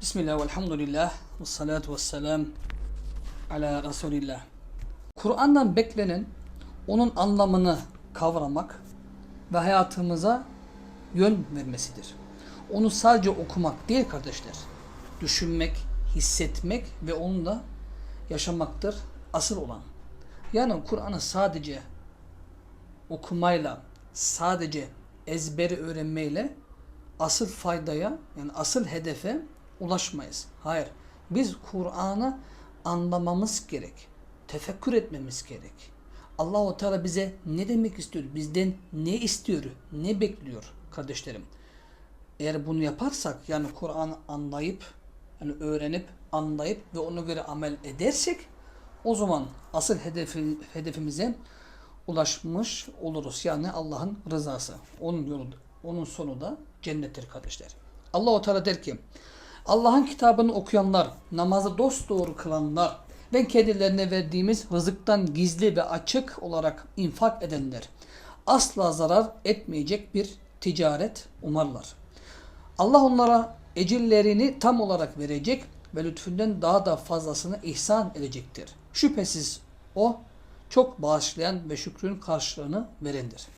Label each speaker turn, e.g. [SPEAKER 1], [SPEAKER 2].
[SPEAKER 1] Bismillah, velhamdülillah, ve salatu ve selam ala Resulillah. Kur'an'dan beklenen onun anlamını kavramak ve hayatımıza yön vermesidir. Onu sadece okumak değil kardeşler. Düşünmek, hissetmek ve onunla yaşamaktır asıl olan. Yani Kur'an'ı sadece okumayla, sadece ezberi öğrenmeyle asıl faydaya yani asıl hedefe ulaşmayız. Hayır. Biz Kur'an'ı anlamamız gerek. Tefekkür etmemiz gerek. Allahu Teala bize ne demek istiyor? Bizden ne istiyor? Ne bekliyor kardeşlerim? Eğer bunu yaparsak yani Kur'an'ı anlayıp yani öğrenip anlayıp ve ona göre amel edersek o zaman asıl hedefi, hedefimize ulaşmış oluruz. Yani Allah'ın rızası. Onun yolu, onun sonu da cennettir kardeşler. Allah-u Teala der ki Allah'ın kitabını okuyanlar, namazı dosdoğru kılanlar ve kendilerine verdiğimiz rızıktan gizli ve açık olarak infak edenler asla zarar etmeyecek bir ticaret umarlar. Allah onlara ecillerini tam olarak verecek ve lütfünden daha da fazlasını ihsan edecektir. Şüphesiz o çok bağışlayan ve şükrün karşılığını verendir.